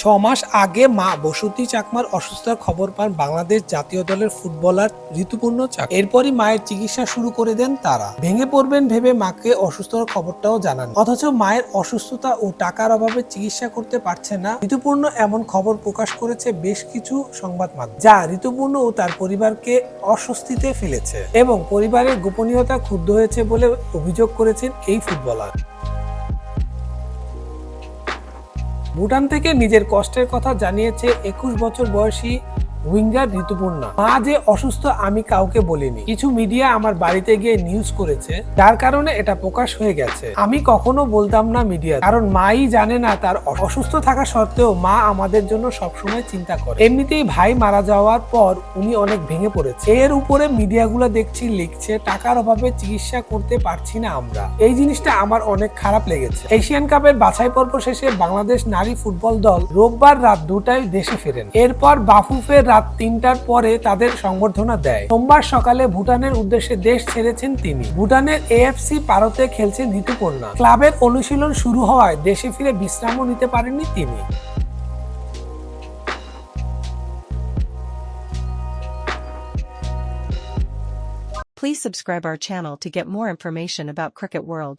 ছ মাস আগে মা বসতি চাকমার অসুস্থতার খবর পান বাংলাদেশ জাতীয় দলের ফুটবলার ঋতুপূর্ণ চাক। এরপরই মায়ের চিকিৎসা শুরু করে দেন তারা। ভেঙে পড়বেন ভেবে মাকে অসুস্থতার খবরটাও জানান। অথচ মায়ের অসুস্থতা ও টাকার অভাবে চিকিৎসা করতে পারছে না। ঋতুপূর্ণ এমন খবর প্রকাশ করেছে বেশ কিছু সংবাদ মাধ্যম, যা ঋতুপূর্ণ ও তার পরিবারকে অস্বস্তিতে ফেলেছে এবং পরিবারের গোপনীয়তা ক্ষুব্ধ হয়েছে বলে অভিযোগ করেছেন এই ফুটবলার। ভুটান থেকে নিজের কষ্টের কথা জানিয়েছে একুশ বছর বয়সী উইঙ্গার ঋতুপূর্ণা। মা যে অসুস্থ আমি কাউকে বলিনি। কিছু মিডিয়া আমার বাড়িতে গিয়ে নিউজ করেছে, যার কারণে এটা প্রকাশ হয়ে গেছে। আমি কখনো বলতাম না মিডিয়া কারণ মাই জানে না তার অসুস্থ থাকা সত্ত্বেও মা আমাদের জন্য সবসময় চিন্তা করে। এমনিতেই ভাই মারা যাওয়ার পর উনি অনেক ভেঙে পড়েছে। এর উপরে মিডিয়াগুলো দেখছি, লিখছে, টাকার অভাবে চিকিৎসা করতে পারছি না আমরা। এই জিনিসটা আমার অনেক খারাপ লেগেছে। এশিয়ান কাপের বাছাই পর্ব শেষে বাংলাদেশ নারী ফুটবল দল রোববার রাত দুটায় দেশে ফেরেন। এরপর বাফুফের রাত তিনটার পরে তাদের সংবর্ধনা দেয়। সোমবার সকালে ভুটানের উদ্দেশ্যে দেশ ছেড়েছেন তিনি। ভুটানের এএফসি পারতে খেলছেন ঋতুপর্ণা। ক্লাবের অনুশীলন শুরু হওয়ায় দেশে ফিরে বিশ্রামও নিতে পারেননি তিনি। Please subscribe our channel to get more information about Cricket World.